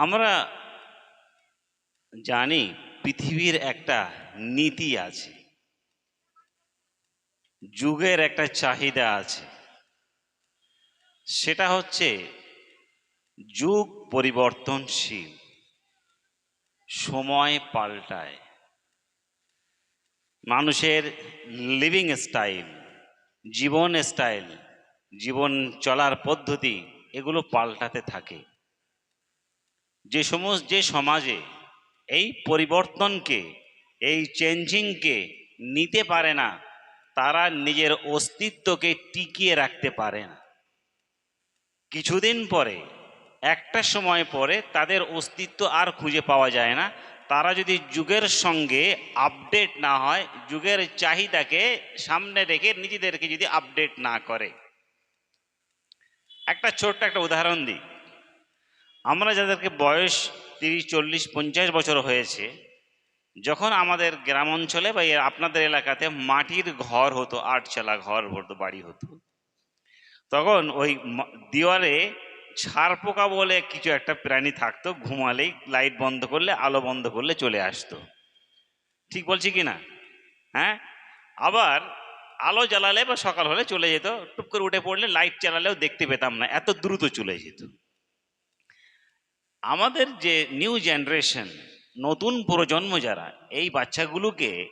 আমরা জানি পৃথিবীর একটা নীতি আছে। যুগের একটা চাহিদা আছে। সেটা হচ্ছে যুগ পরিবর্তনশীল, সময় পাল্টায়। মানুষের লিভিং স্টাইল জীবন স্টাইল জীবন চলার পদ্ধতি, এগুলো পাল্টাতে থাকে। যে সমস্ত, যে সমাজে এই পরিবর্তনকে, এই চেঞ্জিংকে নিতে পারে না, তারা নিজের অস্তিত্বকে টিকিয়ে রাখতে পারে না। কিছুদিন পরে, একটা সময় পরে তাদের অস্তিত্ব আর খুঁজে পাওয়া যায় না। তারা যদি যুগের সঙ্গে আপডেট না হয়, যুগের চাহিদাকে সামনে রেখে নিজেদেরকে যদি আপডেট না করে। একটা ছোট্ট একটা উদাহরণ দিই। আমরা যাদেরকে বয়স তিরিশ, চল্লিশ, পঞ্চাশ বছর হয়েছে, যখন আমাদের গ্রাম অঞ্চলে বা আপনাদের এলাকাতে মাটির ঘর হতো, আটচালা ঘর হতো বাড়ি হতো, তখন ওই দেওয়ালে ছাড় পোকা বলে কিছু একটা প্রাণী থাকতো, ঘুমালেই লাইট বন্ধ করলে, আলো বন্ধ করলে চলে আসতো। ঠিক বলছি কি না? হ্যাঁ? আবার আলো জ্বালালে বা সকাল হলে চলে যেত, টুপ করে উঠে পড়লে লাইট চালালেও দেখতে পেতাম না, এত দ্রুত চলে যেত। আমাদের যে নিউ জেনারেশন, নতুন প্রজন্ম যারা, এই বাচ্চাগুলোকে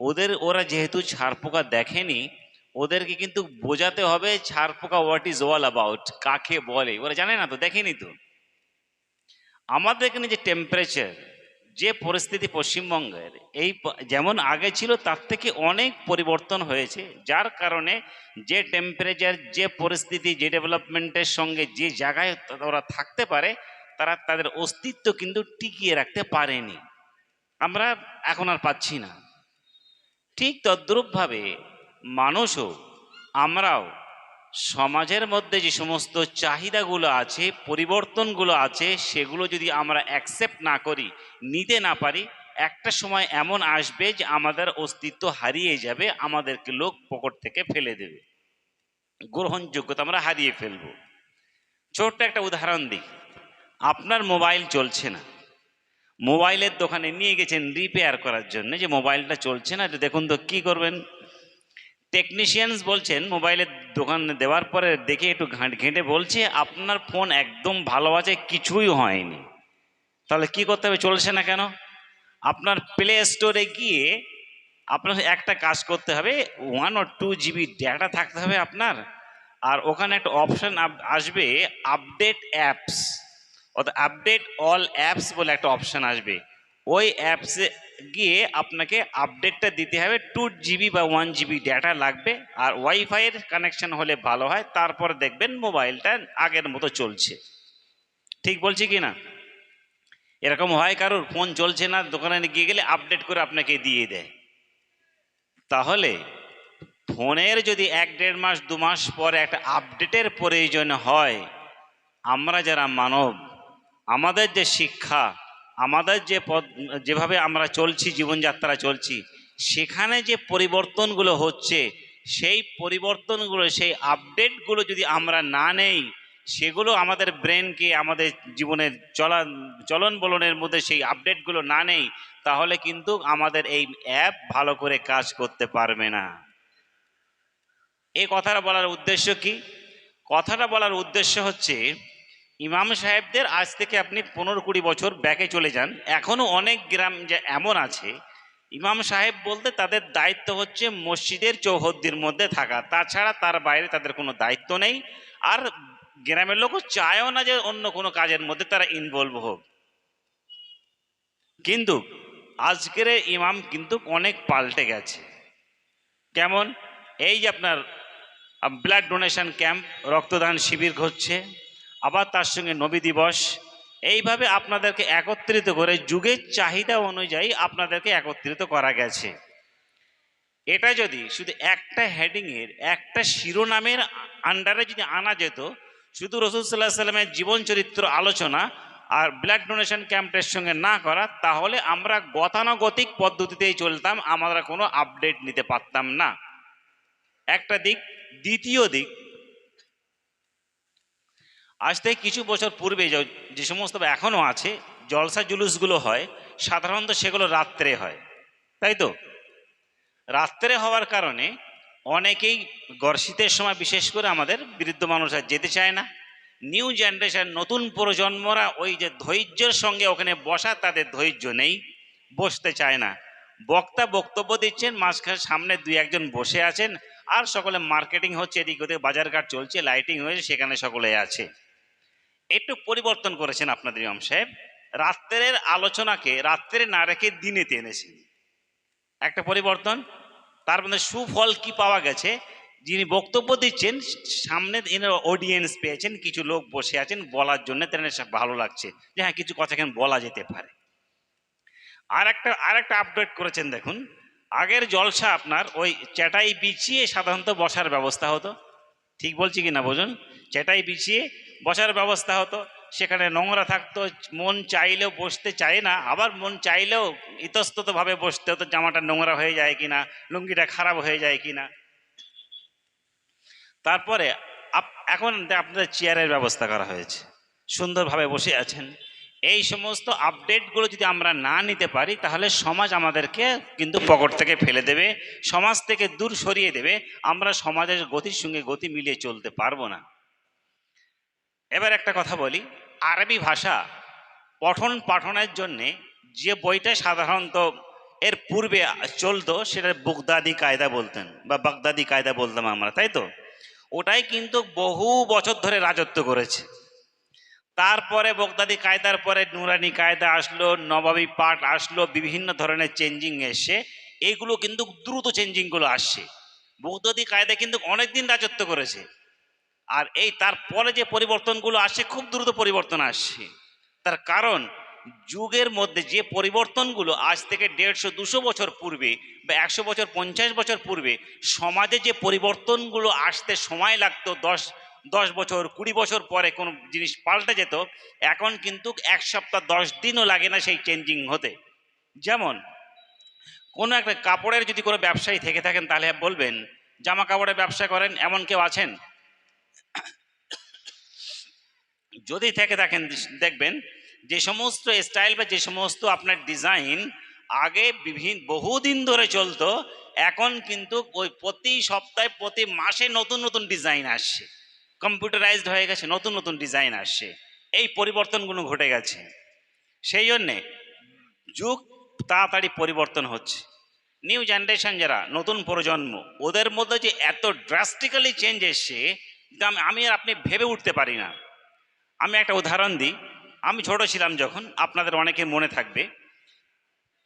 ওদের, ওরা যেহেতু ছাড় পোকা দেখেনি, ওদেরকে কিন্তু বোঝাতে হবে ছাড় পোকা হোয়াট ইজ অল অ্যাবাউট কাকে বলে? ওরা জানে না তো, দেখেনি তো? আমাদের এখানে যে টেম্পারেচার যে পরিস্থিতি পশ্চিমবঙ্গের, এই যেমন আগে ছিল, তার থেকে অনেক পরিবর্তন হয়েছে। যার কারণে যে টেম্পারেচার যে পরিস্থিতি, যে ডেভেলপমেন্টের সঙ্গে যে জায়গায় ওরা থাকতে পারে তারা তাদের অস্তিত্ব কিন্তু টিকিয়ে রাখতে পারেনি। আমরা এখন আর পাচ্ছি না। ঠিক তদ্রূপভাবে মানুষও, আমরাও সমাজের মধ্যে যে সমস্ত চাহিদাগুলো আছে, পরিবর্তনগুলো আছে, সেগুলো যদি আমরা অ্যাকসেপ্ট না করি, নিতে না পারি, একটা সময় এমন আসবে যে আমাদের অস্তিত্ব হারিয়ে যাবে, আমাদেরকে লোক পকট থেকে ফেলে দেবে। গ্রহণযোগ্যতা আমরা হারিয়ে ফেলব। ছোট্ট একটা উদাহরণ দিই। আপনার মোবাইল চলছে না। মোবাইলের দোকানে নিয়ে গেছেন রিপেয়ার করার জন্য যে মোবাইলটা চলছে না, এটা দেখুন তো কি করবেন। টেকনিশিয়ানস বলছেন, মোবাইলের দোকানে দেওয়ার পরে দেখে একটু ঘাঁট ঘেঁটে বলছে, আপনার ফোন একদম ভালো আছে, কিছুই হয়নি। তাহলে কি করতে হবে, চলছে না কেন? আপনার প্লে স্টোরে গিয়ে আপনার একটা কাজ করতে হবে ওয়ান ও টু জিবি ডেটা থাকতে হবে আপনার, আর ওখানে একটা অপশন আসবে আপডেট অ্যাপস অর্থাৎ আপডেট অল অ্যাপস বলে একটা অপশান আসবে। ওই অ্যাপসে গিয়ে আপনাকে আপডেটটা দিতে হবে। টু জিবি বা ওয়ান জিবি ডেটা লাগবে আর ওয়াইফাইয়ের কানেকশন হলে ভালো হয়। তারপর দেখবেন মোবাইলটা আগের মতো চলছে। ঠিক বলছি কি না? এরকম হয় কারোর ফোন চলছে না, দোকানে গিয়ে গেলে আপডেট করে আপনাকে দিয়ে দেয়। তাহলে ফোনের যদি এক দেড় মাস, দু মাস পরে একটা আপডেটের প্রয়োজন হয়, আমরা যারা মানব আমাদের যে শিক্ষা, আমাদের যে পদ, যেভাবে আমরা চলছি, জীবনযাত্রা চলছি, সেখানে যে পরিবর্তনগুলো হচ্ছে, সেই পরিবর্তনগুলো, সেই আপডেটগুলো যদি আমরা না নেই, সেগুলো আমাদের ব্রেনকে, আমাদের জীবনের চলা, চলন বলনের মধ্যে সেই আপডেটগুলো না নেই, তাহলে কিন্তু আমাদের এই অ্যাপ ভালো করে কাজ করতে পারবে না। এই কথাটা বলার উদ্দেশ্য কি? কথাটা বলার উদ্দেশ্য হচ্ছে ইমাম সাহেবদের আজ থেকে আপনি পনেরো কুড়ি বছর ব্যাকে চলে যান। এখনও অনেক গ্রাম যে এমন আছে, ইমাম সাহেব বলতে তাদের দায়িত্ব হচ্ছে মসজিদের চৌহদ্দির মধ্যে থাকা। তাছাড়া তার বাইরে তাদের কোনো দায়িত্ব নেই। আর গ্রামের লোকও চায়ও না যে অন্য কোনো কাজের মধ্যে তারা ইনভলভ হোক। কিন্তু আজকের ইমাম কিন্তু অনেক পাল্টে গেছে। কেমন? এই যে আপনার ব্লাড ডোনেশন ক্যাম্প রক্তদান শিবির হচ্ছে আবার তার সঙ্গে নবী দিবস। এইভাবে আপনাদেরকে একত্রিত করে যুগের চাহিদা অনুযায়ী আপনাদেরকে একত্রিত করা গেছে। এটা যদি শুধু একটা হেডিংয়ের একটা শিরোনামের আন্ডারে যদি আনা যেত, শুধু রসুল সাল্লাহ সাল্লামের জীবন চরিত্র আলোচনা আর ব্লাড ডোনেশন ক্যাম্পের সঙ্গে না করা, তাহলে আমরা গতানুগতিক পদ্ধতিতেই চলতাম, আমরা কোনো আপডেট নিতে পারতাম না। একটা দিক, দ্বিতীয় দিক আজ থেকে কিছু বছর পূর্বে যে- সমস্ত এখনও আছে, জলসা জুলুসগুলো হয়, সাধারণত সেগুলো রাত্রে হয়। তাই তো? রাত্রে হওয়ার কারণে অনেকেই গর্ষিতের সময় বিশেষ করে আমাদের বৃদ্ধ মানুষরা যেতে চায় না। নিউ জেনারেশন, নতুন প্রজন্মরা ওই যে ধৈর্যের সঙ্গে ওখানে বসা, তাদের ধৈর্য নেই, বসতে চায় না। বক্তা বক্তব্য দিচ্ছেন, মাঝখানে সামনে দুই একজন বসে আছেন, আর সকলে মার্কেটিং হচ্ছে, এদিক ওদিক বাজারঘাট চলছে লাইটিং হয়েছে, সেখানে সকলে আছে। একটু পরিবর্তন করেছেন আপনাদের ইমাম সাহেব। রাত্রের আলোচনাকে রাত্রে না রেখে দিনেতে এনেছেন একটা পরিবর্তন, তার মধ্যে সুফল কি পাওয়া গেছে? যিনি বক্তব্য দিচ্ছেন, সামনে এনার অডিয়েন্স পেয়েছেন, কিছু লোক বসে আছেন, বলার জন্য সব ভালো লাগছে। যে হ্যাঁ কিছু কথা এখানে বলা যেতে পারে। আর একটা আর একটা আপডেট করেছেন দেখুন। আগের জলসা আপনার ওই চেটাই বিছিয়ে সাধারণত বসার ব্যবস্থা হতো। ঠিক বলছি কি না বুঝুন? চেটাই বিছিয়ে বসার ব্যবস্থা হতো, সেখানে নোংরা থাকতো, মন চাইলেও বসতে চায় না, আবার মন চাইলেও ইতস্ততভাবে বসতে হতো, জামাটা নোংরা হয়ে যায় কিনা, লুঙ্গিটা খারাপ হয়ে যায় কিনা। তারপরে এখন আপনাদের চেয়ারের ব্যবস্থা করা হয়েছে। সুন্দরভাবে বসে আছেন। এই সমস্ত আপডেটগুলো যদি আমরা না নিতে পারি, তাহলে সমাজ আমাদেরকে কিন্তু পকেট থেকে ফেলে দেবে, সমাজ থেকে দূর সরিয়ে দেবে, আমরা সমাজের গতির সঙ্গে গতি মিলিয়ে চলতে পারব না। এবার একটা কথা বলি। আরবি ভাষা পঠন পাঠনের জন্যে যে বইটা সাধারণত এর পূর্বে চলতো সেটা বুগদাদি কায়দা বলতেন বা বাগদাদি কায়দা বলতাম আমরা, তাই তো? ওটাই কিন্তু বহু বছর ধরে রাজত্ব করেছে। তারপরে বগদাদি কায়দার পরে নুরানি কায়দা আসলো, নবাবী পাঠ আসলো, বিভিন্ন ধরনের চেঞ্জিং এসে এইগুলো কিন্তু দ্রুত চেঞ্জিংগুলো আসছে। বগদাদি কায়দা কিন্তু অনেকদিন রাজত্ব করেছে। আর এই তারপরে যে পরিবর্তনগুলো আসে, খুব দ্রুত পরিবর্তন আসছে তার কারণ, যুগের মধ্যে যে পরিবর্তনগুলো আজ থেকে দেড়শো, দুশো বছর পূর্বে বা একশো বছর, পঞ্চাশ বছর পূর্বে সমাজে যে পরিবর্তনগুলো আসতে সময় লাগতো, দশ দশ বছর, কুড়ি বছর পরে কোনো জিনিস পাল্টে যেত, এখন কিন্তু এক সপ্তাহ, দশ দিনও লাগে না সেই চেঞ্জিং হতে। যেমন, কোনো একটা কাপড়ের যদি কোনো ব্যবসায়ী থেকে থাকেন, তাহলে বলবেন, জামা কাপড়ের ব্যবসা করেন, এমন কেউ আছেন? যদি থেকে থাকেন দেখবেন, যে সমস্ত স্টাইল বা যে সমস্ত আপনার ডিজাইন আগে বিভিন্ন বহুদিন ধরে চলতো, এখন কিন্তু ওই প্রতি সপ্তাহে, প্রতি মাসে নতুন নতুন ডিজাইন আসছে। কম্পিউটারাইজড হয়ে গেছে, নতুন নতুন ডিজাইন আসছে। এই পরিবর্তনগুলো ঘটে গেছে। সেই জন্যে যুগ তাড়াতাড়ি পরিবর্তন হচ্ছে। নিউ জেনারেশন যারা, নতুন প্রজন্ম, ওদের মধ্যে যে এত ড্রাস্টিক্যালি চেঞ্জ এসছে, আমি- আর আপনি ভেবে উঠতে পারি না। আমি একটা উদাহরণ দিই। আমি ছোট ছিলাম যখন, আপনাদের অনেকে মনে থাকবে।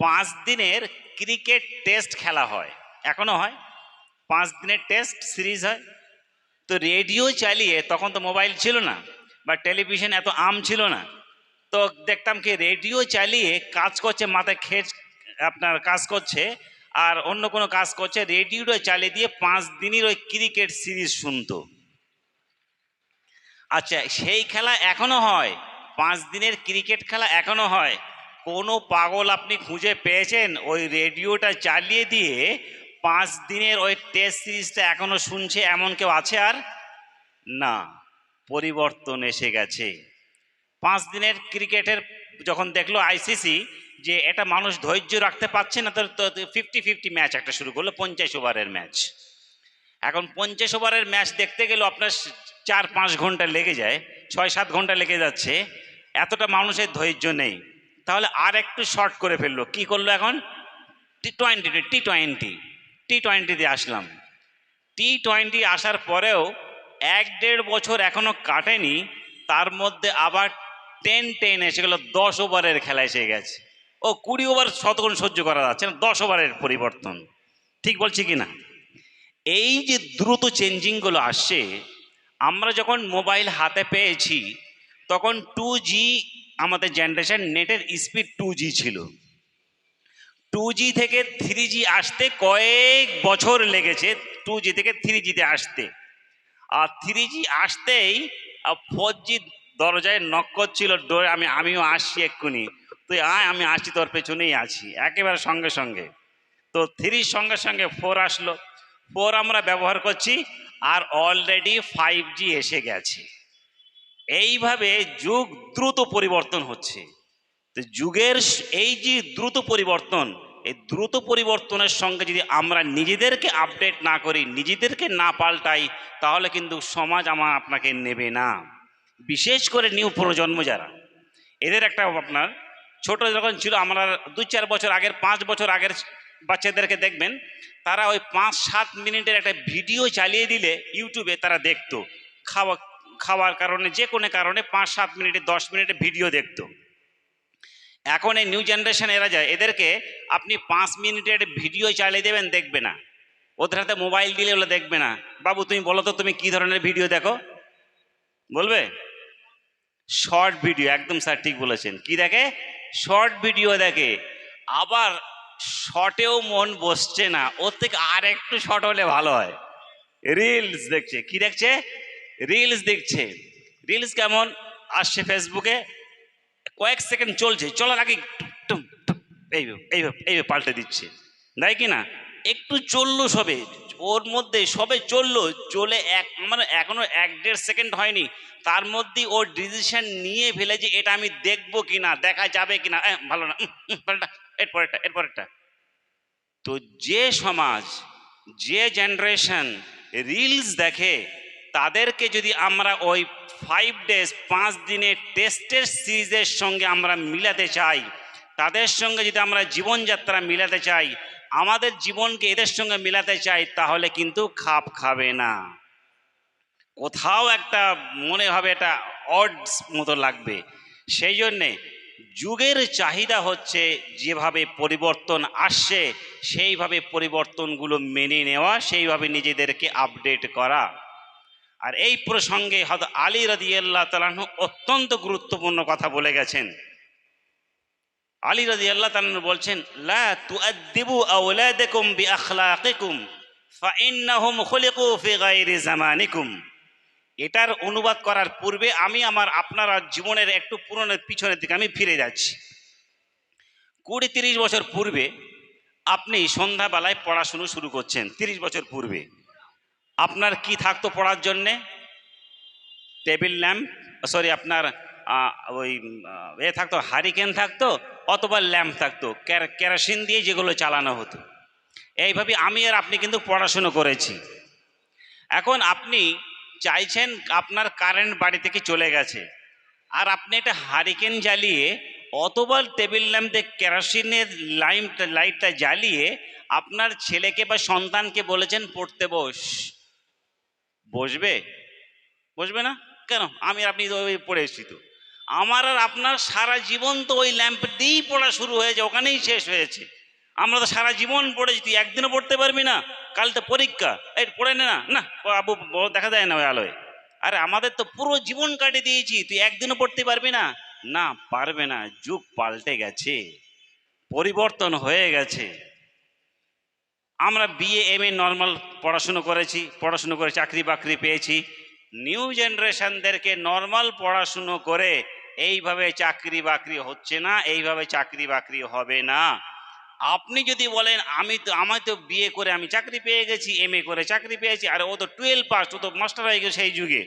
পাঁচ দিনের ক্রিকেট টেস্ট খেলা হয়। এখনও হয়? পাঁচ দিনের টেস্ট সিরিজ হয়? তো রেডিও চালিয়ে, তখন তো মোবাইল ছিল না, বা টেলিভিশন এত আম ছিল না। তো দেখতাম কি, রেডিও চালিয়ে কাজ করছে, মাথায় খেট আপনার কাজ করছে, আর অন্য কোনো কাজ করছে, রেডিওটা চালিয়ে দিয়ে পাঁচ দিনের ওই ক্রিকেট সিরিজ শুনতো। আচ্ছা সেই খেলা এখনও হয়? পাঁচ দিনের ক্রিকেট খেলা এখনও হয়? কোনো পাগল আপনি খুঁজে পেয়েছেন? ওই রেডিওটা চালিয়ে দিয়ে পাঁচ দিনের ওই টেস্ট সিরিজটা এখনও শুনছে এমন কেউ আছে আর? না, পরিবর্তন এসে গেছে। পাঁচ দিনের ক্রিকেটের যখন দেখল আইসিসি যে এটা মানুষ ধৈর্য রাখতে পারছে না তো ফিফটি ফিফটি ম্যাচ একটা শুরু করল, পঞ্চাশ ওভারের ম্যাচ এখন পঞ্চাশ ওভারের ম্যাচ দেখতে গেলে আপনার চার পাঁচ ঘণ্টা লেগে যায় ছয় সাত ঘণ্টা লেগে যাচ্ছে, এতটা মানুষের ধৈর্য নেই। তাহলে আর একটু শর্ট করে ফেলল। কি করল এখন? টি টোয়েন্টি টি টোয়েন্টি টি টোয়েন্টিতে আসলাম। টি টোয়েন্টি আসার পরেও এক দেড় বছর এখনও কাটেনি, তার মধ্যে আবার টেন টেন এসে গেলো, দশ ওভারের খেলা এসে গেছে। ও কুড়ি ওভার শতগুণ সহ্য করা যাচ্ছে না, দশ ওভারের পরিবর্তন। ঠিক বলছি কি না? এই যে দ্রুত চেঞ্জিংগুলো আসছে আমরা যখন মোবাইল হাতে পেয়েছি, তখন টু আমাদের জেনারেশন নেটের স্পিড টু ছিল। টু থেকে থ্রি আসতে কয়েক বছর লেগেছে টু থেকে থ্রি জিতে আসতে। আর থ্রি আসতেই ফোর জি দরজায় নক করছিল ডোর আমি, আমিও আসছি এক্ষুনি। তুই আয়, আমি আসছি, তোর পেছনেই আছি। একেবারে সঙ্গে সঙ্গে। তো থ্রির সঙ্গে সঙ্গে ফোর আসলো। ফোর আমরা ব্যবহার করছি আর অলরেডি ফাইভ জি এসে গেছে। এইভাবে যুগ দ্রুত পরিবর্তন হচ্ছে। তো যুগের এই যে দ্রুত পরিবর্তন, এই দ্রুত পরিবর্তনের সঙ্গে যদি আমরা নিজেদেরকে আপডেট না করি, নিজেদেরকে না পাল্টাই, তাহলে কিন্তু সমাজ আমার আপনাকে নেবে না। বিশেষ করে নিউ প্রজন্ম যারা, এদের একটা আপনার। ছোট যখন ছিল, আমরা দু চার বছর আগের, পাঁচ বছর আগের বাচ্চাদেরকে দেখবেন তারা ওই পাঁচ সাত মিনিটের একটা ভিডিও চালিয়ে দিলে ইউটিউবে তারা দেখতো। খাওয়া, খাওয়ার কারণে, যে কোনো কারণে পাঁচ সাত মিনিটে, দশ মিনিটে ভিডিও দেখতো। এখন এই নিউ জেনারেশন এরা যায়, এদেরকে আপনি পাঁচ মিনিটের ভিডিও চালিয়ে দেবেন, দেখবে না। ওদের হাতে মোবাইল দিলে ওগুলো দেখবে না। বাবু, তুমি বলো তো, তুমি কি ধরনের ভিডিও দেখো? বলবে? শর্ট ভিডিও, একদম স্যার ঠিক বলেছেন। কি দেখে? শর্ট ভিডিও দেখে। আবার শর্টেও মন বসছে না। ওর থেকে আর একটু শর্ট হলে ভালো হয়। রিলস দেখছে। কি দেখছে? রিলস দেখছে। রিলস কেমন? আসছে ফেসবুকে কয়েক সেকেন্ড চলছে। চলার আগে এই এইভাবে পাল্টে দিচ্ছে। তাই কি না? একটু চলল সবে। ওর মধ্যে সবে চলল চলে এক মানে এখনও এক দেড় সেকেন্ড হয়নি। তার মধ্যে ও ডিসিশন নিয়ে ফেলে যে এটা আমি দেখব কি না দেখা যাবে কি না ভালো না। এরপরেরটা এরপরেরটা তো যে সমাজ, যে জেনারেশন রিলস দেখে, তাদেরকে যদি আমরা ওই ফাইভ ডেজ পাঁচ দিনের টেস্টের সিরিজের সঙ্গে আমরা মিলাতে চাই, তাদের সঙ্গে যদি আমরা জীবনযাত্রা মিলাতে চাই আমাদের জীবনকে এদের সঙ্গে মিলাতে চাই, তাহলে কিন্তু খাপ খাবে না। কোথাও একটা মনে হবে এটা অডস মতো লাগবে। সেই জন্যে যুগের চাহিদা হচ্ছে যেভাবে পরিবর্তন আসছে, সেইভাবে পরিবর্তনগুলো মেনে নেওয়া, সেইভাবে নিজেদেরকে আপডেট করা। আর এই প্রসঙ্গে হয়ত আলী রাদিয়াল্লাহ তালাহ অত্যন্ত গুরুত্বপূর্ণ কথা বলে গেছেন। আলী বলছেন খুলিকু ফি গায়রি জামানিকুম। এটার অনুবাদ করার পূর্বে আমি আমার আপনার জীবনের একটু পুরনো পিছনের দিকে আমি ফিরে যাচ্ছি। কুড়ি তিরিশ বছর পূর্বে আপনি সন্ধ্যাবেলায় পড়াশুনো শুরু করছেন, তিরিশ বছর পূর্বে। আপনার কি থাকতো পড়ার জন্যে? টেবিল ল্যাম্প, সরি, আপনার ওই এ থাকতো, হারিকেন থাকতো, অথবা ল্যাম্প থাকতো কেরোসিন দিয়ে যেগুলো চালানো হতো। এইভাবে আমি আর আপনি কিন্তু পড়াশুনো করেছি। এখন আপনি চাইছেন আপনার কারেন্ট বাড়ি থেকে চলে গেছে, আর আপনি একটা হারিকেন জ্বালিয়ে, অথবা টেবিল ল্যাম্পে কেরোসিনের লাইট লাইটটা জ্বালিয়ে, আপনার ছেলেকে বা সন্তানকে বলেছেন, পড়তে বস। বসবে? বসবে না? কেন? আমি আপনি পড়ে এসেছি তো। আমার আর আপনার সারা জীবন তো ওই ল্যাম্প দিয়েই পড়া শুরু হয়েছে, ওখানেই শেষ হয়েছে। আমরা তো সারা জীবন পড়েছি, তুই একদিনও পড়তে পারবি না, কাল তো পরীক্ষা। এই, পড়ে নে না না আবু দেখা যায় না ওই আলোয়। আরে আমাদের তো পুরো জীবন কাটিয়ে দিয়েছি, তুই একদিনও পড়তে পারবি না? না, পারবে না, যুগ পাল্টে গেছে, পরিবর্তন হয়ে গেছে। আমরা বিএ এম এ নর্মাল পড়াশুনো করেছি, পড়াশুনো করে চাকরি বাকরি পেয়েছি নিউ জেনারেশনদেরকে নর্মাল পড়াশুনো করে এইভাবে চাকরি বাকরি হচ্ছে না, এইভাবে চাকরি বাকরি হবে না। আপনি যদি বলেন, আমি তো আমি তো বিয়ে করে আমি চাকরি পেয়ে গেছি এম করে চাকরি পেয়েছি, আর ও তো টুয়েলভ পাস, ও তো মাস্টার হয়ে গেছে সেই যুগে।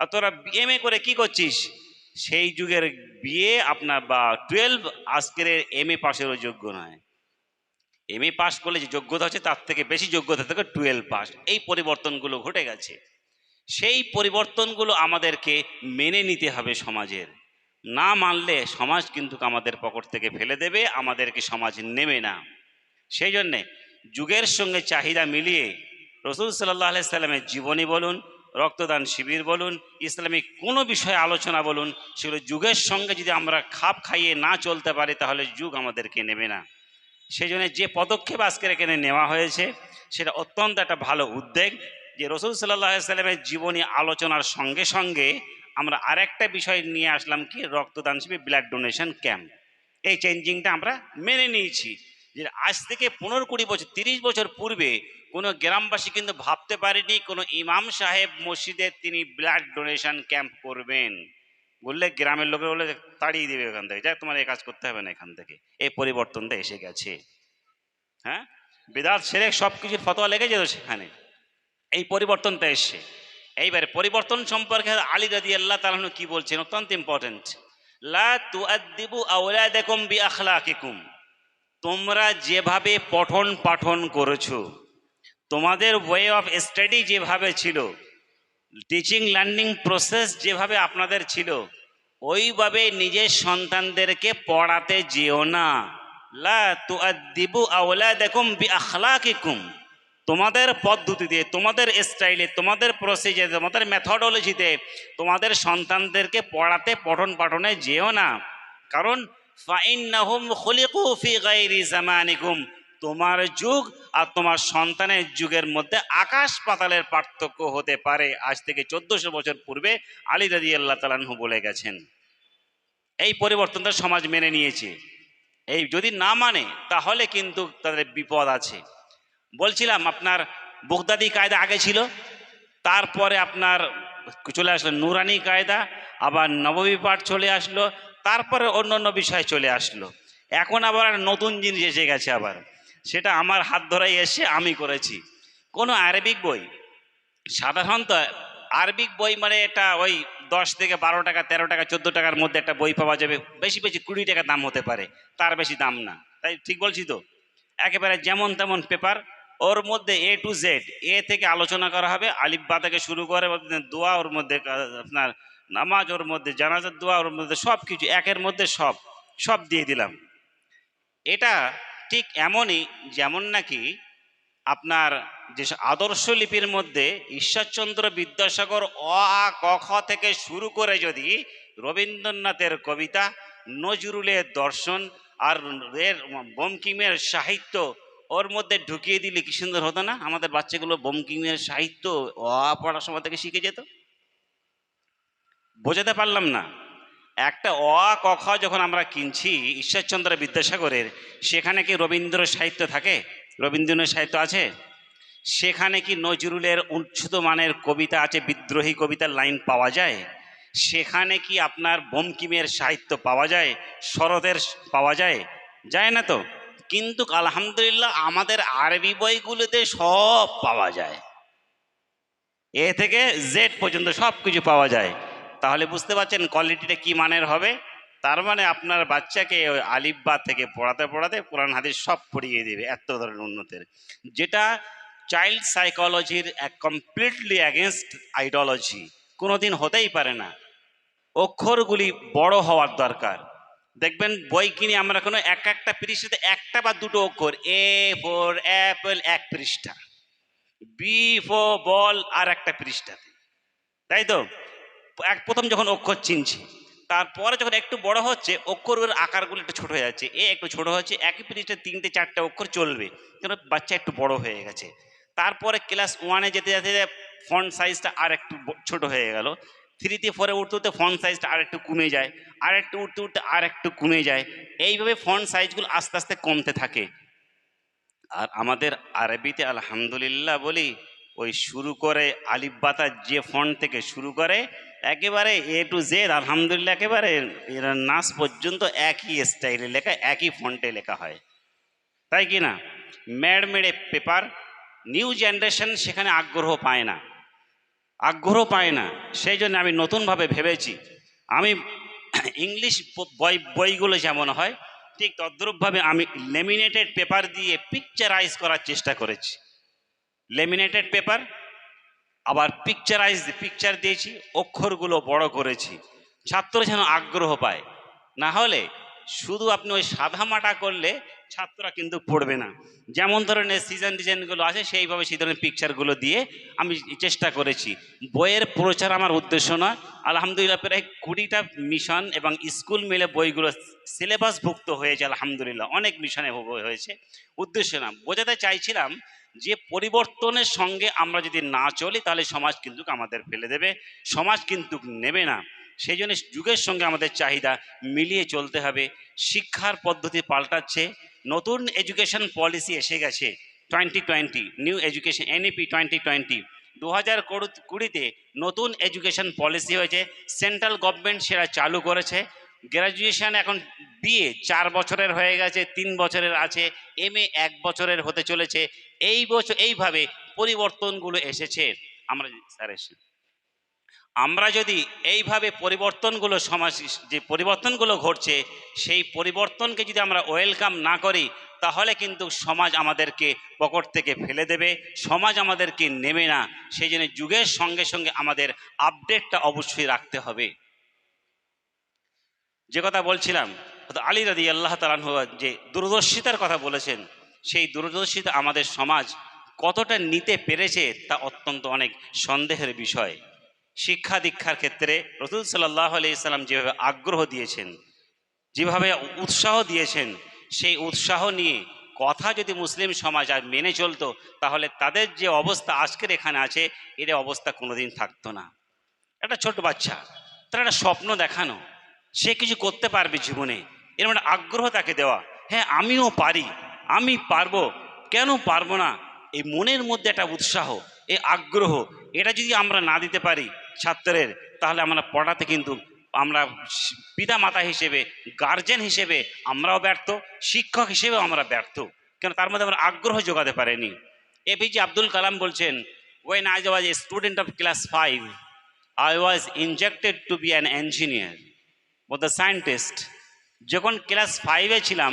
আর তোরা এম করে কি করছিস? সেই যুগের বিয়ে আপনার বা টুয়েলভ আজকের এম এ পাশেরও যোগ্য নয়। এম এ পাস করলে যে যোগ্যতা আছে তার থেকে বেশি যোগ্যতা থেকে টুয়েলভ পাস। এই পরিবর্তনগুলো ঘটে গেছে। সেই পরিবর্তনগুলো আমাদেরকে মেনে নিতে হবে সমাজের। না মানলে সমাজ কিন্তু আমাদের পকেট থেকে ফেলে দেবে, আমাদেরকে সমাজ নেবে না। সেই জন্যে যুগের সঙ্গে চাহিদা মিলিয়ে রসুল সাল্লাহ আলাইসাল্লামের জীবনী বলুন, রক্তদান শিবির বলুন ইসলামিক কোনো বিষয়ে আলোচনা বলুন, সেগুলো যুগের সঙ্গে যদি আমরা খাপ খাইয়ে না চলতে পারি, তাহলে যুগ আমাদেরকে নেবে না। সেই জন্য যে পদক্ষেপ আজকের এখানে নেওয়া হয়েছে, সেটা অত্যন্ত একটা ভালো উদ্যোগ যে রসুল সাল্লাহ সাল্লামের জীবনী আলোচনার সঙ্গে সঙ্গে আমরা আরেকটা বিষয় নিয়ে আসলাম কি, রক্তদান শিবির ব্লাড ডোনেশন ক্যাম্প এই চেঞ্জিংটা আমরা মেনে নিয়েছি যে আজ থেকে পনেরো কুড়ি বছর, তিরিশ বছর পূর্বে কোনো গ্রামবাসী কিন্তু ভাবতে পারেনি কোনো ইমাম সাহেব মসজিদে তিনি ব্লাড ডোনেশন ক্যাম্প করবেন। বললে গ্রামের লোকের বলে তাড়িয়ে দেবে ওখান থেকে যাই তোমার এই কাজ করতে হবে না এখান থেকে। এই পরিবর্তনটা এসে গেছে। হ্যাঁ? বেদাত সেরে সব কিছুর ফতোয়া লেগে যেত সেখানে। এই পরিবর্তনটা এসছে। এইবারে পরিবর্তন সম্পর্কে আলী রাদি আল্লাহ তালাহনু কি বলছেন? অত্যন্ত ইম্পর্টেন্ট লা তুআদ্দিবু আওলাদাকুম বিআখলাকিকুম। তোমরা যেভাবে পঠন পাঠন করেছ, তোমাদের ওয়ে অফ স্টাডি যেভাবে ছিল টিচিং লার্নিং প্রসেস যেভাবে আপনাদের ছিল, ওইভাবে নিজের সন্তানদেরকে পড়াতে যেও না। লা তুআদ্দিবু আওলাদাকুম বিআখলাকিকুম। তোমাদের পদ্ধতিতে, তোমাদের স্টাইলে তোমাদের প্রসিজারে তোমাদের মেথডোলজিতে তোমাদের সন্তানদেরকে পড়াতে পঠন পাঠনে যেও না। কারণ তোমার যুগ আর তোমার সন্তানের যুগের মধ্যে আকাশ পাতালের পার্থক্য হতে পারে। আজ থেকে চোদ্দশো বছর পূর্বে আলী রাজি আল্লাহ তালাহু বলে গেছেন, এই পরিবর্তনটা সমাজ মেনে নিয়েছে। এই যদি না মানে তাহলে কিন্তু তাদের বিপদ আছে। বলছিলাম, আপনার বগদাদি কায়দা আগে ছিল, তারপরে আপনার চলে আসলো নুরানি কায়দা, আবার নববী পাঠ চলে আসলো, তারপরে অন্য অন্য বিষয় চলে আসলো। এখন আবার নতুন জিনিস এসে গেছে আবার। সেটা আমার হাত ধরাই এসে আমি করেছি। কোনো আরবিক বই? সাধারণত আরবিক বই মানে এটা ওই দশ থেকে বারো টাকা, তেরো টাকা, চোদ্দ টাকার মধ্যে একটা বই পাওয়া যাবে। বেশি বেশি কুড়ি টাকা দাম হতে পারে, তার বেশি দাম না। তাই ঠিক বলছি তো? একেবারে যেমন তেমন পেপার ওর মধ্যে এ টু জেড এ থেকে আলোচনা করা হবে আলিব্বা থেকে শুরু করে দোয়া, ওর মধ্যে আপনার নামাজ, ওর মধ্যে জানাজার দোয়া, ওর মধ্যে সব কিছু, একের মধ্যে সব সব দিয়ে দিলাম। এটা ঠিক এমনই যেমন নাকি আপনার যে আদর্শ লিপির মধ্যে ঈশ্বরচন্দ্র বিদ্যাসাগর অ, আ, ক, খ থেকে শুরু করে যদি রবীন্দ্রনাথের কবিতা, নজরুলের দর্শন আর বঙ্কিমের সাহিত্য ওর মধ্যে ঢুকিয়ে দিলে কি সুন্দর হতো না? আমাদের বাচ্চাগুলো বঙ্কিমের সাহিত্য, অ পড়ার সময় থেকে শিখে যেত। বোঝাতে পারলাম না। একটা অ, আ, ক, খ যখন আমরা কিনছি ঈশ্বরচন্দ্র বিদ্যাসাগরের, সেখানে কি রবীন্দ্র সাহিত্য থাকে? রবীন্দ্রনাথ সাহিত্য আছে? সেখানে কি নজরুলের উচ্ছুত মানের কবিতা আছে, বিদ্রোহী কবিতার লাইন পাওয়া যায়? সেখানে কি আপনার বঙ্কিমের সাহিত্য পাওয়া যায়? শরতের পাওয়া যায়? যায় না তো? কিন্তু আলহামদুলিল্লাহ আমাদের আরবি বইগুলোতে সব পাওয়া যায়। এ থেকে জেড পর্যন্ত সব কিছু পাওয়া যায়। তাহলে বুঝতে পারছেন কোয়ালিটিটা কি মানের হবে? তার মানে আপনার বাচ্চাকে ওই আলিফবা থেকে পড়াতে পড়াতে কোরআন হাদিস সব পড়িয়ে দেবে এত ধরনের উন্নতের। যেটা চাইল্ড সাইকোলজির এক কমপ্লিটলি অ্যাগেনস্ট আইডিওলজি কোনোদিন হতেই পারে না। অক্ষরগুলি বড় হওয়ার দরকার। দেখবেন বই কিনে আমরা কোনো এক একটা পৃষ্ঠাতে একটা বা দুটো অক্ষর, এ, ফোর, অ্যাপেল, এক পৃষ্ঠা। বি, ফোর, বল আর একটা পৃষ্ঠাতে। তাই তো? এক প্রথম যখন অক্ষর চিনছি, তারপরে যখন একটু বড় হচ্ছে অক্ষরের আকারগুলো একটু ছোট হয়ে যাচ্ছে, এ একটু ছোট হচ্ছে, একই পৃষ্ঠে তিনটে, চারটে অক্ষর চলবে কেন বাচ্চা একটু বড় হয়ে গেছে। তারপরে ক্লাস ওয়ানে যেতে যেতে ফন্ট সাইজটা আর একটু ছোট হয়ে গেল থ্রিতে ফোরে উঠতে উঠতে ফন্ট সাইজটা আর একটু কমে যায় আর একটু উঠতে উঠতে আর একটু কমে যায়। এইভাবে ফন্ট সাইজগুলো আস্তে আস্তে কমতে থাকে। আর আমাদের আরবিতে আলহামদুলিল্লাহ বলি, ওই শুরু করে আলিব্বাতা যে ফন্ট থেকে শুরু করে, একেবারে এ টু জেড আলহামদুলিল্লাহ একেবারে এরা নাচ পর্যন্ত একই স্টাইলে লেখা, একই ফন্টে লেখা হয়। তাই কি না? মেড় মেড়ে পেপার নিউ জেনারেশন সেখানে আগ্রহ পায় না। আগ্রহ পায় না। সেই জন্য আমি নতুনভাবে ভেবেছি। আমি ইংলিশ বই, বইগুলো যেমন হয়, ঠিক তদ্রূপভাবে আমি লেমিনেটেড পেপার দিয়ে পিকচারাইজ করার চেষ্টা করেছি। লেমিনেটেড পেপার, আবার পিকচারাইজ পিকচার দিয়েছি, অক্ষরগুলো বড় করেছি। ছাত্র যেন আগ্রহ পায়। না হলে শুধু আপনি ওই সাদা মাটা করলে ছাত্ররা কিন্তু পড়বে না। যেমন ধরনের সিজন ডিজাইনগুলো আছে, সেইভাবে সেই ধরনের পিকচারগুলো দিয়ে আমি চেষ্টা করেছি। বইয়ের প্রচার আমার উদ্দেশ্য নয়। আলহামদুলিল্লাহ, প্রায় কুড়িটা মিশন এবং স্কুল মিলে বইগুলো সিলেবাসভুক্ত হয়েছে, আলহামদুলিল্লাহ। অনেক মিশনে হয়েছে। উদ্দেশ্য না, বোঝাতে চাইছিলাম যে পরিবর্তনের সঙ্গে আমরা যদি না চলি, তাহলে সমাজ কিন্তু আমাদের ফেলে দেবে। সমাজ কিন্তু নেবে না। সেই জন্য যুগের সঙ্গে আমাদের চাহিদা মিলিয়ে চলতে হবে। শিক্ষার পদ্ধতি পাল্টাচ্ছে, নতুন এডুকেশন পলিসি এসে গেছে twenty twenty new education NEP twenty twenty দু হাজার কুড়িতে নতুন এডুকেশন পলিসি হয়েছে সেন্ট্রাল গভর্নমেন্ট সেটা চালু করেছে। গ্র্যাজুয়েশন এখন বিএ চার বছরের হয়ে গেছে, তিন বছরের আছে এম এক বছরের হতে চলেছে। এই বছর এইভাবে পরিবর্তনগুলো এসেছে। আমরা স্যার এসে আমরা যদি এইভাবে পরিবর্তনগুলো সমাজ যে পরিবর্তনগুলো ঘটছে, সেই পরিবর্তনকে যদি আমরা ওয়েলকাম না করি, তাহলে কিন্তু সমাজ আমাদেরকে পকট থেকে ফেলে দেবে, সমাজ আমাদেরকে নেবে না। সেই জন্য যুগের সঙ্গে সঙ্গে আমাদের আপডেটটা অবশ্যই রাখতে হবে। যে কথা বলছিলাম আলী রাদি আল্লাহ তালাহ যে দূরদর্শিতার কথা বলেছেন, সেই দূরদর্শিতা আমাদের সমাজ কতটা নিতে পেরেছে তা অত্যন্ত অনেক সন্দেহের বিষয়। শিক্ষা দীক্ষার ক্ষেত্রে রসুল সাল্লাহ আলাইসাল্লাম যেভাবে আগ্রহ দিয়েছেন, যেভাবে উৎসাহ দিয়েছেন, সেই উৎসাহ নিয়ে কথা যদি মুসলিম সমাজ আর মেনে চলতো, তাহলে তাদের যে অবস্থা আজকের এখানে আছে, এর অবস্থা কোনোদিন থাকতো না। একটা ছোট বাচ্চা, তার একটা স্বপ্ন দেখানো, সে কিছু করতে পারবে জীবনে এরকম একটা আগ্রহ তাকে দেওয়া হ্যাঁ আমিও পারি, আমি পারব, কেন পারব না? এই মনের মধ্যে একটা উৎসাহ, এই আগ্রহ, এটা যদি আমরা না দিতে পারি ছাত্রের, তাহলে আমরা পড়াতে কিন্তু আমরা পিতা মাতা হিসেবে গার্জেন হিসেবে আমরাও ব্যর্থ, শিক্ষক হিসেবেও আমরা ব্যর্থ। কেন? তার মধ্যে আমরা আগ্রহ যোগাতে পারিনি। এপিজে আব্দুল কালাম বলছেন when I was a student of class five I was injected to be an engineer or the scientist যখন ক্লাস ফাইভে ছিলাম,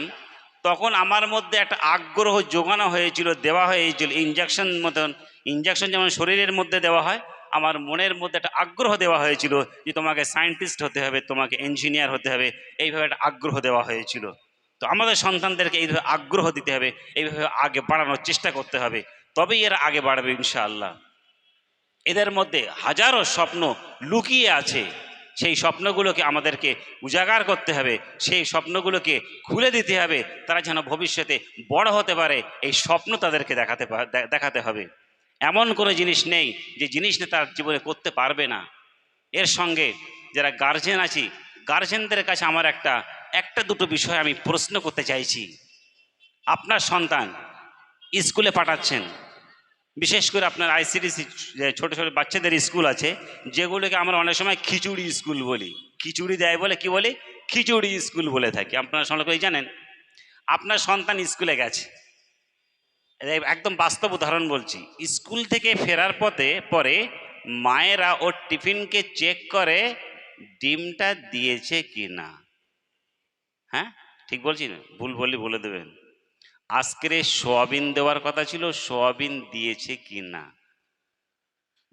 তখন আমার মধ্যে একটা আগ্রহ যোগানো হয়েছিল, দেওয়া হয়েছিল ইঞ্জেকশন মতন ইঞ্জেকশন যেমন শরীরের মধ্যে দেওয়া হয় আমার মনের মধ্যে একটা আগ্রহ দেওয়া হয়েছিল যে তোমাকে সায়েন্টিস্ট হতে হবে, তোমাকে ইঞ্জিনিয়ার হতে হবে। এইভাবে একটা আগ্রহ দেওয়া হয়েছিল। তো আমাদের সন্তানদেরকে এইভাবে আগ্রহ দিতে হবে, এইভাবে আগে বাড়ানোর চেষ্টা করতে হবে। তবেই এরা আগে বাড়বে ইনশাআল্লাহ। এদের মধ্যে হাজারো স্বপ্ন লুকিয়ে আছে। সেই স্বপ্নগুলোকে আমাদেরকে উজাগার করতে হবে, সেই স্বপ্নগুলোকে খুলে দিতে হবে। তারা যেন ভবিষ্যতে বড় হতে পারে, এই স্বপ্ন তাদেরকে দেখাতে দেখাতে হবে। এমন কোনো জিনিস নেই যে জিনিসটা তার জীবনে করতে পারবে না। এর সঙ্গে যারা গার্জেন আছি গার্জেনদের কাছে আমার একটা একটা দুটো বিষয় আমি প্রশ্ন করতে চাইছি। আপনার সন্তান স্কুলে পাঠাচ্ছেন, বিশেষ করে আপনার আইসিডিসি ছোটো ছোটো বাচ্চাদের স্কুল আছে, যেগুলোকে আমরা অনেক সময় খিচুড়ি স্কুল বলি। খিচুড়ি দেয় বলে কি বলি? খিচুড়ি স্কুল বলে থাকি। আপনারা সকলেই জানেন, আপনার সন্তান স্কুলে গেছে। একদম বাস্তব উদাহরণ বলছি। স্কুল থেকে ফেরার পথে পরে মায়েরা ওর টিফিনকে চেক করে ডিমটা দিয়েছে কি না হ্যাঁ? ঠিক বলছি না? ভুল বললি বলে দেবেন। আজকের সোয়াবিন দেওয়ার কথা ছিল, সোয়াবিন দিয়েছে কি না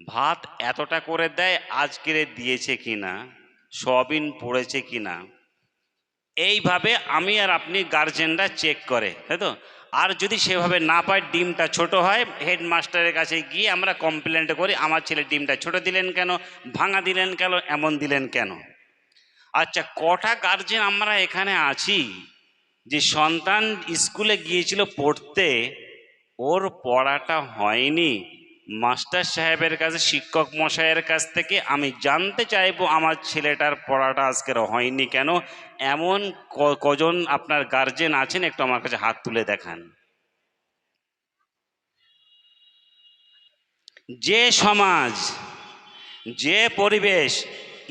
ভাত এতটা করে দেয়, আজকের দিয়েছে কি না সোয়াবিন পড়েছে কি না এইভাবে আমি আর আপনি গার্জেনরা চেক করে, তাই তো? আর যদি সেভাবে না পায়, ডিমটা ছোট হয়, হেডমাস্টারের কাছে গিয়ে আমরা কমপ্লেন্ট করি, আমার ছেলে ডিমটা ছোট দিলেন কেন? ভাঙা দিলেন কেন? এমন দিলেন কেন? আচ্ছা কটা গার্জেন আমরা এখানে আছি যে সন্তান স্কুলে গিয়েছিল পড়তে, ওর পড়াটা হয়নি। মাস্টার সাহেবের কাছে, শিক্ষক মশাইয়ের কাছ থেকে আমি জানতে চাইব, আমার ছেলেটার পড়াটা আজকের হয়নি কেন? এমন ক- কজন আপনার গার্জেন আছেন? একটু আমার কাছে হাত তুলে দেখান। যে সমাজ, যে পরিবেশ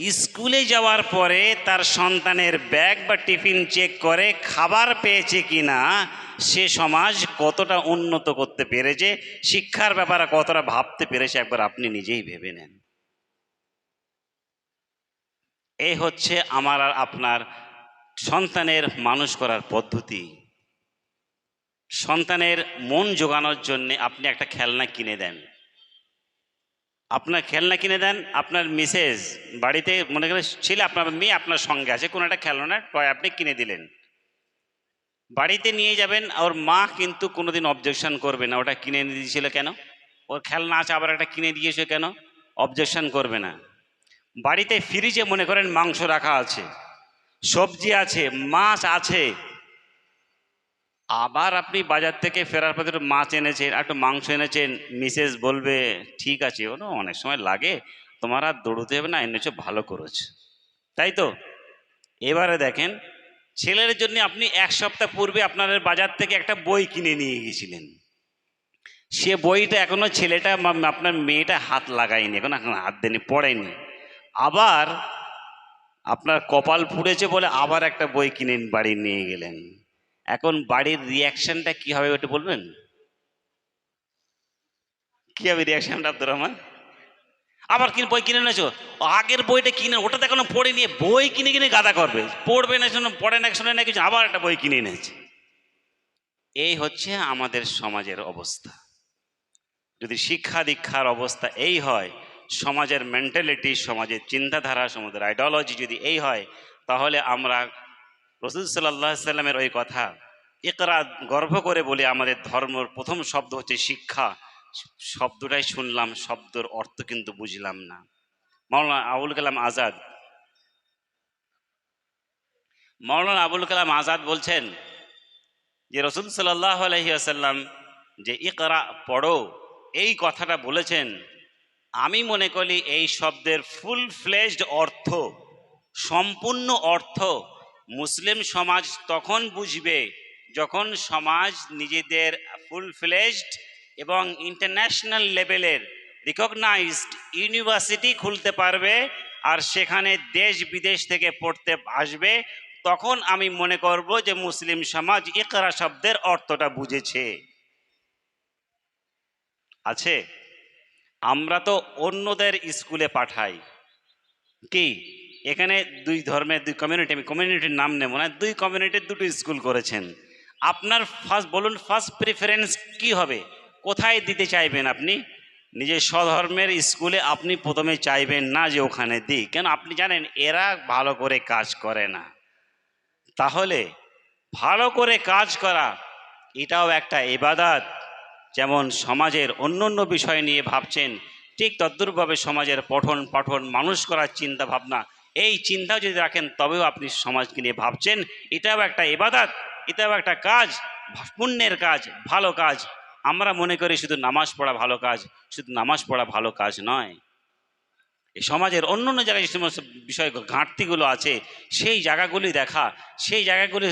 স্কুলে যাওয়ার পরে তার সন্তানের ব্যাগ বা টিফিন চেক করে, খাবার পেয়েছে কিনা, সে সমাজ কতটা উন্নত করতে পেরেছে, শিক্ষার ব্যাপারে কতটা ভাবতে পেরেছে, একবার আপনি নিজেই ভেবে নেন। এই হচ্ছে আমার আর আপনার সন্তানের মানুষ করার পদ্ধতি। সন্তানের মন জোগানোর জন্যে আপনি একটা খেলনা কিনে দেন। আপনার খেলনা কিনে দেন, আপনার মিসেস বাড়িতে মনে করেন ছেলে, আপনার মেয়ে আপনার সঙ্গে আছে, কোনো একটা খেলনা, টয় আপনি কিনে দিলেন। বাড়িতে নিয়ে যাবেন, ওর মা কিন্তু কোনোদিন অবজেকশন করবে না। ওটা কিনে দিয়েছিল কেন? ওর খেলনা আছে, আবার একটা কিনে দিয়েছে কেন? অবজেকশন করবে না। বাড়িতে ফ্রিজে মনে করেন মাংস রাখা আছে। সবজি আছে, মাছ আছে। আবার আপনি বাজার থেকে ফেরার পথে একটু মাছ এনেছেন, একটু মাংস এনেছেন, মিসেস বলবে, ঠিক আছে, ও না, অনেক সময় লাগে, তোমার আর দৌড়তে হবে না, এনেছো, ভালো করেছ। তাই তো? এবারে দেখেন, ছেলের জন্য আপনি এক সপ্তাহ পূর্বে আপনার বাজার থেকে একটা বই কিনে নিয়ে গিয়েছিলেন সে বইটা এখনও ছেলেটা, আপনার মেয়েটা হাত লাগায়নি এখন এখন হাত দেয়নি, পড়েনি। আবার আপনার কপাল পুড়েছে বলে আবার একটা বই কিনে বাড়ি নিয়ে গেলেন। এখন বাড়ির রিয়াকশনটা কি হবে ওটা বলবেন? কি হবে রিয়াকশনটা আব্দুর রহমান? আবার কিনে বই কিনে এনেছো? আগের বইটা কিনে ওটা এখনও পড়ে নিয়ে বই কিনে কিনে গাদা করবে। পড়বে না শোনো, পড়ে না শোনে না কিছু, আবার একটা বই কিনে এনেছে। এই হচ্ছে আমাদের সমাজের অবস্থা। যদি শিক্ষা দীক্ষার অবস্থা এই হয় সমাজের মেন্টালিটি সমাজের চিন্তাধারা, সমাজের আইডিওলজি যদি এই হয়, তাহলে আমরা রসুল সাল্লাহ সাল্লামের ওই কথা একরা গর্ব করে বলে আমাদের ধর্মর প্রথম শব্দ হচ্ছে শিক্ষা। শব্দটাই শুনলাম, শব্দর অর্থ কিন্তু বুঝলাম না। মাওলানা আবুল কালাম আজাদ, মাওলানা আবুল কালাম আজাদ বলছেন যে রসুল সাল্লাহ আলহিয়াসাল্লাম যে ইকরা, পড়ো, এই কথাটা বলেছেন আমি মনে করি এই শব্দের ফুল ফ্লেজড অর্থ, সম্পূর্ণ অর্থ মুসলিম সমাজ তখন বুঝবে যখন সমাজ নিজেদের ফুল ফ্লেজড এবং ইন্টারন্যাশনাল লেভেলের রিকগনাইজড ইউনিভার্সিটি খুলতে পারবে আর সেখানে দেশ বিদেশ থেকে পড়তে আসবে। তখন আমি মনে করব যে মুসলিম সমাজ ইকরা শব্দের অর্থটা বুঝেছে। আছে? আমরা তো অন্যদের স্কুলে পাঠাই। কি? এখানে দুই ধর্মের, দুই কমিউনিটি আমি কমিউনিটির নাম নেব না, দুই কমিউনিটির দুটো স্কুল করেছেন। আপনার ফার্স্ট বলুন ফার্স্ট প্রিফারেন্স কি হবে? কোথায় দিতে চাইবেন আপনি? নিজের স্বধর্মের স্কুলে আপনি প্রথমে চাইবেন না যে ওখানে দিই কেন? আপনি জানেন, এরা ভালো করে কাজ করে না। তাহলে ভালো করে কাজ করা, এটাও একটা এবাদাত যেমন সমাজের অন্য অন্য বিষয় নিয়ে ভাবছেন, ঠিক তদ্রূপভাবে সমাজের পঠন পাঠন মানুষ করার চিন্তা ভাবনা। এই চিন্তা যদি রাখেন, তবেও আপনি সমাজকে নিয়ে ভাবছেন। এটাও একটা এবাদাত এটাও একটা কাজ, পুণ্যের কাজ, ভালো কাজ। আমরা মনে করি শুধু নামাজ পড়া ভালো কাজ, শুধু নামাজ পড়া ভালো কাজ নয়। এই সমাজের অন্য অন্য জায়গায় যে সমস্ত বিষয়, ঘাটতিগুলো আছে, সেই জায়গাগুলি দেখা, সেই জায়গাগুলি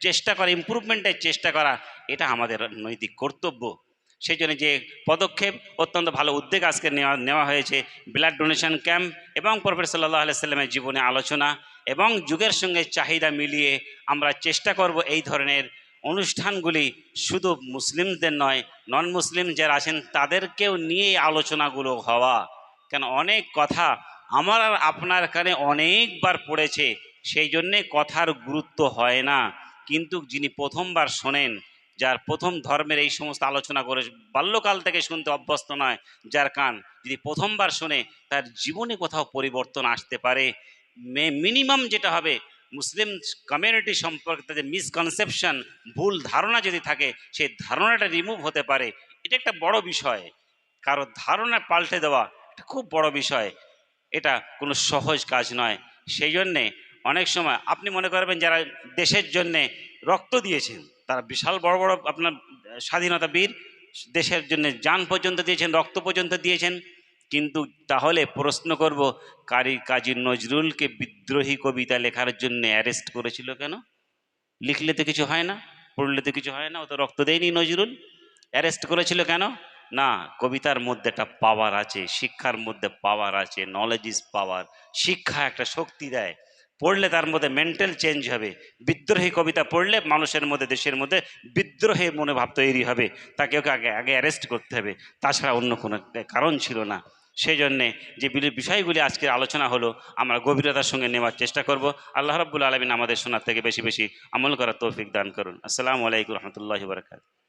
চেষ্টা করা ইম্প্রুভমেন্টের চেষ্টা করা, এটা আমাদের নৈতিক কর্তব্য। সেই জন্য যে পদক্ষেপ অত্যন্ত ভালো উদ্যোগ আজকে নেওয়া নেওয়া হয়েছে। ব্লাড ডোনেশন ক্যাম্প এবং প্রফেসর সাল্লাহ আলাইস্লামের জীবনে আলোচনা এবং যুগের সঙ্গে চাহিদা মিলিয়ে আমরা চেষ্টা করব এই ধরনের অনুষ্ঠানগুলি শুধু মুসলিমদের নয় নন মুসলিম যারা আছেন তাদেরকেও নিয়ে আলোচনাগুলো হওয়া। কেন অনেক কথা আমার আর আপনার কানে অনেকবার পড়েছে, সেই জন্যে কথার গুরুত্ব হয় না। কিন্তু যিনি প্রথমবার শোনেন যার প্রথম ধর্মের এই সমস্ত আলোচনা করে, বাল্যকাল থেকে শুনতে অভ্যস্ত নয়, যার কান যদি প্রথমবার শোনে, তার জীবনে কোথাও পরিবর্তন আসতে পারে। মে মিনিমাম যেটা হবে, মুসলিম কমিউনিটি সম্পর্কে তাদের মিসকনসেপশন ভুল ধারণা যদি থাকে, সেই ধারণাটা রিমুভ হতে পারে। এটা একটা বড় বিষয়। কারও ধারণা পাল্টে দেওয়া এটা খুব বড় বিষয়। এটা কোনো সহজ কাজ নয়। সেই জন্যে অনেক সময় আপনি মনে করবেন যারা দেশের জন্যে রক্ত দিয়েছেন তারা বিশাল বড় বড় আপনার স্বাধীনতা বীর দেশের জন্য যান পর্যন্ত দিয়েছেন, রক্ত পর্যন্ত দিয়েছেন। কিন্তু তাহলে প্রশ্ন করব, কারি কাজী নজরুলকে বিদ্রোহী কবিতা লেখার জন্য অ্যারেস্ট করেছিল কেন? লিখলে তো কিছু হয় না, পড়লে তো কিছু হয় না, ও তো রক্ত দেয়নি নজরুল। অ্যারেস্ট করেছিল কেন? না, কবিতার মধ্যে একটা পাওয়ার আছে, শিক্ষার মধ্যে পাওয়ার আছে নলেজ ইজ পাওয়ার শিক্ষা একটা শক্তি দেয়। পড়লে তার মধ্যে মেন্টাল চেঞ্জ হবে। বিদ্রোহী কবিতা পড়লে মানুষের মধ্যে, দেশের মধ্যে বিদ্রোহের মনোভাব তৈরি হবে। তাকে ওকে আগে আগে অ্যারেস্ট করতে হবে। তাছাড়া অন্য কোনো কারণ ছিল না। সেই জন্যে যে বিষয়গুলি আজকের আলোচনা হলো, আমরা গভীরতার সঙ্গে নেওয়ার চেষ্টা করব। আল্লাহ রব্বুল আলমিন আমাদের শোনার থেকে বেশি বেশি আমল করার তৌফিক দান করুন। আসসালামু আলাইকুম রহমতুল্লাহ বরকাত